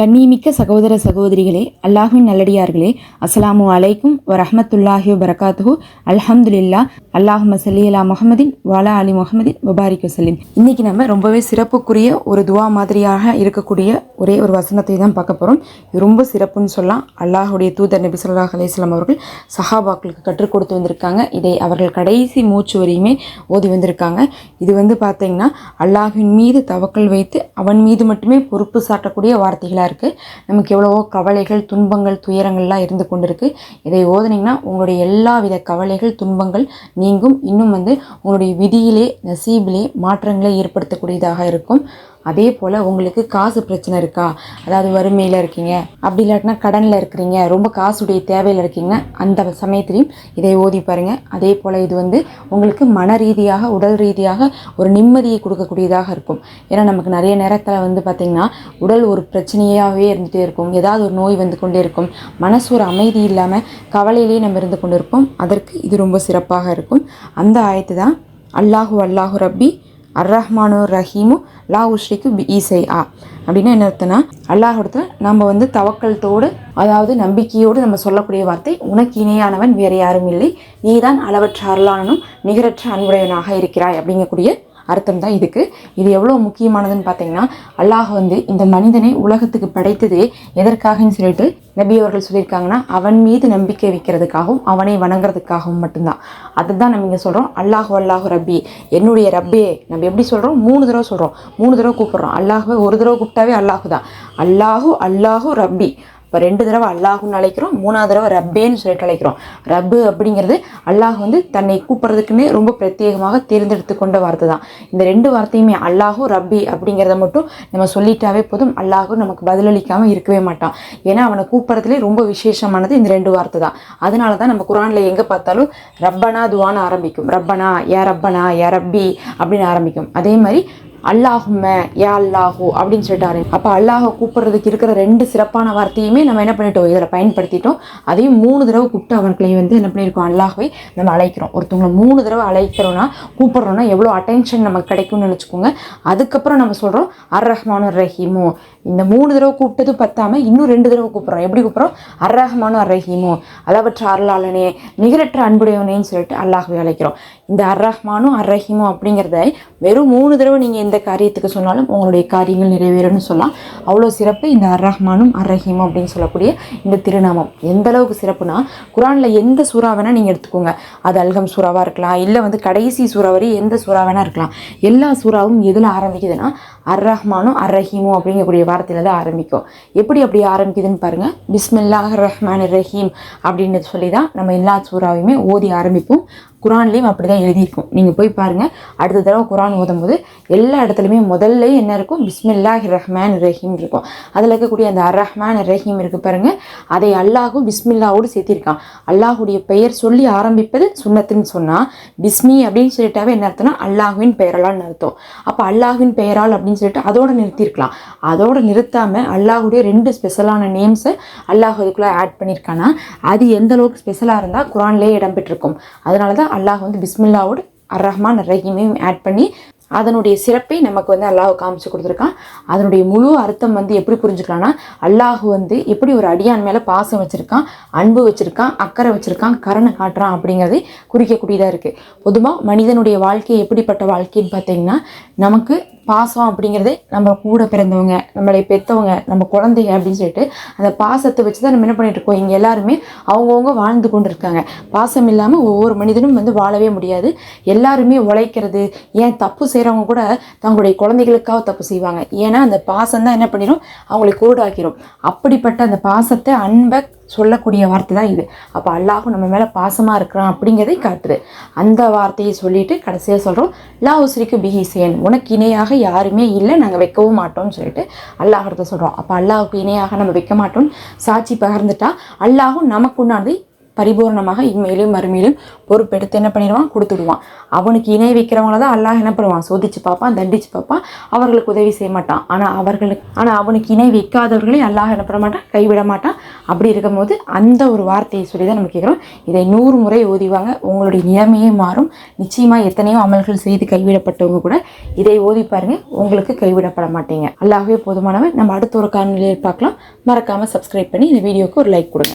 கண்ணியமிக்க சகோதர சகோதரிகளே அல்லாஹ்வின் நல்லடியார்களே அஸ்ஸலாமு அலைக்கும் வரஹ்மத்துல்லாஹி வபரகாத்துஹு. அல்ஹம்துலில்லா அல்லாஹ் மசலி அலா முகமதின் வாலா அலி முகமதின் வபாரிக் வசலிம் இன்னைக்கு நம்ம ரொம்பவே சிறப்புக்குரிய ஒரு துவா மாதிரியாக இருக்கக்கூடிய ஒரே ஒரு வசனத்தை தான் பார்க்க போகிறோம் இது ரொம்ப சிறப்புன்னு சொல்லலாம். அல்லாஹுடைய தூதர் நபி ஸல்லல்லாஹு அவர்கள் சஹாபாக்களுக்கு கற்றுக் கொடுத்து வந்திருக்காங்க. இதை அவர்கள் கடைசி மூச்சு வரையுமே ஓதி வந்திருக்காங்க. இது வந்து பார்த்தீங்கன்னா அல்லாஹின் மீது தவக்கல் வைத்து அவன் மீது மட்டுமே பொறுப்பு சாட்டக்கூடிய வார்த்தைகளாக இருக்குது நமக்கு எவ்வளவோ கவலைகள் துன்பங்கள் துயரங்கள்லாம் இருந்து கொண்டிருக்கு. இதை ஓதுனீங்கன்னா உங்களுடைய எல்லா வித கவலைகள் துன்பங்கள் நீங்கும். இன்னும் வந்து உங்களுடைய விதியிலே நசீபிலே மாற்றங்களை ஏற்படுத்தக்கூடியதாக இருக்கும். அதே போல் உங்களுக்கு காசு பிரச்சனை இருக்கா? அதாவது வறுமையில் இருக்கீங்க. அப்படி இல்லாட்டினா கடனில் இருக்கிறீங்க. ரொம்ப காசுடைய தேவையில் இருக்கீங்கன்னா அந்த சமயத்திலையும் இதை ஓதி பாருங்கள் அதே போல் இது வந்து உங்களுக்கு மன ரீதியாக உடல் ரீதியாக ஒரு நிம்மதியை கொடுக்கக்கூடியதாக இருக்கும். ஏன்னா நமக்கு நிறைய நேரத்தில் வந்து பார்த்திங்கன்னா உடல் ஒரு பிரச்சனையாகவே இருந்துகிட்டே இருக்கும். ஏதாவது ஒரு நோய் வந்து கொண்டே இருக்கும். மனசு ஒரு அமைதி இல்லாமல் கவலையிலேயே நம்ம இருந்து கொண்டு இருப்போம் அதற்கு இது ரொம்ப சிறப்பாக இருக்கும். அந்த ஆயத்து தான் அல்லாஹு அல்லாஹு ரப்பி அர் ரஹ்மானு ரஹீமு லா உஷ்ரிக்கு பி ஈசை ஆ. அப்படின்னா என்ன அர்த்தம்னா அல்லாஹிடத்துல நம்ம வந்து தவக்கல்தோடு அதாவது நம்பிக்கையோடு நம்ம சொல்லக்கூடிய வார்த்தை உனக்கு இணையானவன் வேறு யாரும் இல்லை. நீதான் அளவற்ற அருளானனும் நிகரற்ற அன்புடையவனாக இருக்கிறாய் அப்படிங்கக்கூடிய அர்த்தம் தான் இதுக்கு. இது எவ்வளோ முக்கியமானதுன்னு பார்த்தீங்கன்னா அல்லாஹ் வந்து இந்த மனிதனை உலகத்துக்கு படைத்ததே எதற்காகன்னு சொல்லிட்டு நபி அவர்கள் சொல்லியிருக்காங்கன்னா அவன் மீது நம்பிக்கை வைக்கிறதுக்காகவும் அவனை வணங்குறதுக்காகவும் மட்டும்தான். அதுதான் நம்ம இங்கே சொல்கிறோம் அல்லாஹு அல்லாஹு ரப்பி. என்னுடைய ரப்பே. நம்ம எப்படி சொல்கிறோம் மூணு தடவை சொல்கிறோம் மூணு தடவை கூப்பிட்றோம். அல்லாஹுவை ஒரு தடவை கூப்பிட்டாவே அல்லாஹு தான் அல்லாஹு அல்லாஹு ரப்பி. இப்போ ரெண்டு தடவை அல்லாஹுன்னு அழைக்கிறோம் மூணாவது தடவை ரப்பேன்னு சொல்லிட்டு அழைக்கிறோம். ரப்பு அப்படிங்கிறது அல்லாஹ் வந்து தன்னை கூப்பிட்றதுக்குன்னே ரொம்ப பிரத்யேகமாக தேர்ந்தெடுத்து கொண்ட வார்த்தை தான். இந்த ரெண்டு வார்த்தையுமே அல்லாஹு ரப்பி அப்படிங்கிறத மட்டும் நம்ம சொல்லிட்டாவே போதும். அல்லாஹு நமக்கு பதிலளிக்காமல் இருக்கவே மாட்டான். ஏன்னா அவனை கூப்பிட்றதுலேயே ரொம்ப விசேஷமானது இந்த ரெண்டு வார்த்தை தான். அதனால தான் நம்ம குரானில் எங்கே பார்த்தாலும் ரப்பனா துவான்னு ஆரம்பிக்கும். ரப்பனா ஏ ரப்பனா ஏ ரப்பி அப்படின்னு ஆரம்பிக்கும். அதே மாதிரி அல்லாஹும யா அல்லாஹு அப்படின்னு சொல்லிட்டாரு. அப்போ அல்லாஹை கூப்பிடுறதுக்கு இருக்கிற ரெண்டு சிறப்பான வார்த்தையுமே நம்ம என்ன பண்ணிட்டோம் இதில் பயன்படுத்திட்டோம். அதையும் மூணு தடவை கூப்பிட்டு அவர்களையும் வந்து என்ன பண்ணியிருக்கோம் அல்லாஹை நம்ம அழைக்கிறோம். ஒருத்தவங்களை மூணு தடவை அழைக்கிறோன்னா கூப்பிட்றோன்னா எவ்வளோ அட்டென்ஷன் நமக்கு கிடைக்கும்னு நினச்சிக்கோங்க. அதுக்கப்புறம் நம்ம சொல்கிறோம் அர் ரஹ்மானு ரஹீமோ இந்த மூணு தடவை கூப்பிட்டது பத்தாம இன்னும் ரெண்டு தடவை கூப்பிட்றோம். எப்படி கூப்பிட்றோம்? அர் ரஹ்மானு அர் ரஹீமு அளவற்ற அருளாளனே நிகரற்ற அன்புடையவனேன்னு சொல்லிட்டு அல்லாஹ்வை அழைக்கிறோம். இந்த அர் ரஹ்மானும் அர் ரஹீமும் அப்படிங்கிறத வெறும் மூணு தடவை நீங்கள் எந்த காரியத்துக்கு சொன்னாலும் உங்களுடைய காரியங்கள் நிறைவேறும்னு சொல்லலாம். அவ்வளோ சிறப்பு இந்த அர் ரஹ்மானும் அர் ரஹீமும் அப்படின்னு சொல்லக்கூடிய இந்த திருநாமம். எந்த அளவுக்கு சிறப்புனா குரானில் எந்த சூறா வேணால் நீங்கள் எடுத்துக்கோங்க. அது அல்கம் சூறாவாக இருக்கலாம் இல்லை வந்து கடைசி சூறா வரை எந்த சூறா வேணால் இருக்கலாம். எல்லா சூறாவும் எதில் ஆரம்பிக்குதுன்னா அர் ரஹ்மானும் அர் ரஹீமும் அப்படிங்கக்கூடிய வார்த்தையில் தான் ஆரம்பிக்கும். எப்படி அப்படி ஆரம்பிக்குதுன்னு பாருங்கள் பிஸ்மில்லாஹ் ரஹ்மான் ரஹீம் அப்படின்னு சொல்லி தான் நம்ம எல்லா சூறாவையுமே ஓதி ஆரம்பிப்போம். குரான்லேயும் அப்படி தான் எழுதியிருக்கும். நீங்கள் போய் பாருங்கள் அடுத்த தடவை குரான் ஓதும் போது எல்லா இடத்துலையுமே முதல்ல என்ன இருக்கும்? பிஸ்மில்லாஹ் ரஹ்மான் ரஹீம் இருக்கும். அதில் இருக்கக்கூடிய அந்த அர் ரஹ்மான் ரஹீம் இருக்குது பாருங்கள் அதை அல்லாஹும் பிஸ்மில்லாவோடு சேர்த்திருக்கான். அல்லாஹுடைய பெயர் சொல்லி ஆரம்பிப்பது சுண்ணத்துன்னு சொன்னால் பிஸ்மி அப்படின்னு சொல்லிட்டாவே என்ன அர்த்தம்னா அல்லாஹுவின் பெயரால்னு அர்த்தம். அப்போ அல்லாஹுவின் பெயரால் அப்படின்னு அப்படின்னு சொல்லிட்டு அதோட நிறுத்தியிருக்கலாம். அதோட நிறுத்தாமல் அல்லாஹுடைய ரெண்டு ஸ்பெஷலான நேம்ஸை அல்லாஹ் அதுக்குள்ளே ஆட் பண்ணியிருக்கானா? அது எந்த அளவுக்கு ஸ்பெஷலாக இருந்தால் குரான்லேயே இடம்பெற்றிருக்கும். அதனால தான் அல்லாஹ் வந்து பிஸ்மில்லாவோட அர் ரஹ்மான் ரஹீமையும் ஆட் பண்ணி அதனுடைய சிறப்பை நமக்கு வந்து அல்லாஹ் காமிச்சு கொடுத்துருக்கான். அதனுடைய முழு அர்த்தம் வந்து எப்படி புரிஞ்சுக்கலாம்னா அல்லாஹ் வந்து எப்படி ஒரு அடியான் மேலே பாசம் வச்சுருக்கான் அன்பு வச்சுருக்கான் அக்கறை வச்சுருக்கான் கருணை காட்டுறான் அப்படிங்கிறது குறிக்கக்கூடியதாக இருக்குது பொதுவாக மனிதனுடைய வாழ்க்கை எப்படிப்பட்ட வாழ்க்கைன்னு பார்த்தீங்கன்னா நமக்கு பாசம் அப்படிங்கிறது நம்ம கூட பிறந்தவங்க நம்மளை பெற்றவங்க நம்ம குழந்தைங்க அப்படின்னு சொல்லிட்டு அந்த பாசத்தை வச்சு தான் நம்ம என்ன பண்ணிட்டு இருக்கோம்? இங்கே எல்லாருமே அவங்கவுங்க வாழ்ந்து கொண்டு இருக்காங்க பாசம் இல்லாமல் ஒவ்வொரு மனிதனும் வந்து வாழவே முடியாது. எல்லாருமே உழைக்கிறது ஏன் தப்பு செய்கிறவங்க கூட தங்களுடைய குழந்தைகளுக்காக தப்பு செய்வாங்க. ஏன்னா அந்த பாசம் தான் என்ன பண்ணிடும் அவங்களை கூடாக்கிடும் அப்படிப்பட்ட அந்த பாசத்தை அன்பை சொல்லக்கூடிய வார்த்தை தான் இது. அப்போ அல்லாஹும் நம்ம மேலே பாசமாக இருக்கிறான் அப்படிங்கிறதை காட்டுது. அந்த வார்த்தையை சொல்லிட்டு கடைசியாக சொல்கிறோம் லா உஸ்ரிக்கு பிஹிசேன் உனக்கு இணையாக யாருமே இல்லை நாங்கள் வைக்கவும் மாட்டோம்னு சொல்லிட்டு அல்லாஹ்கிட்ட சொல்கிறோம் அப்போ அல்லாஹுக்கு இணையாக நம்ம வைக்க மாட்டோம்னு சாட்சி பகிர்ந்துட்டா அல்லாஹும் நமக்கு உண்டானதை பரிபூர்ணமாக இம்மையிலும் மறுமையிலும் பொறுப்பெடுத்து என்ன பண்ணிடுவான்? கொடுத்துடுவான். அவனுக்கு இணை வைக்கிறவங்கள தான் அல்லாஹ் என்ன பண்ணுவான்? சோதிச்சு பார்ப்பான் தண்டிச்சு பார்ப்பான் அவர்களுக்கு உதவி செய்ய மாட்டான். ஆனால் அவர்களுக்கு ஆனால் அவனுக்கு இணை வைக்காதவர்களே அல்லாஹ் என்ன பண்ண மாட்டான்? கைவிட மாட்டான். அப்படி இருக்கும்போது அந்த ஒரு வார்த்தையை சொல்லி தான் நம்ம கேட்குறோம். இதை நூறு முறை ஓதிவாங்க. உங்களுடைய நிலைமையே மாறும். நிச்சயமாக எத்தனையோ அமல்கள் செய்து கைவிடப்பட்டவங்க கூட இதை ஓதி பாருங்க. உங்களுக்கு கைவிடப்பட மாட்டீங்க. அல்லாஹே போதுமானவன் நம்ம அடுத்த ஒரு காணொலியில் பார்க்கலாம். மறக்காமல் சப்ஸ்கிரைப் பண்ணி இந்த வீடியோக்கு ஒரு லைக் கொடுங்க.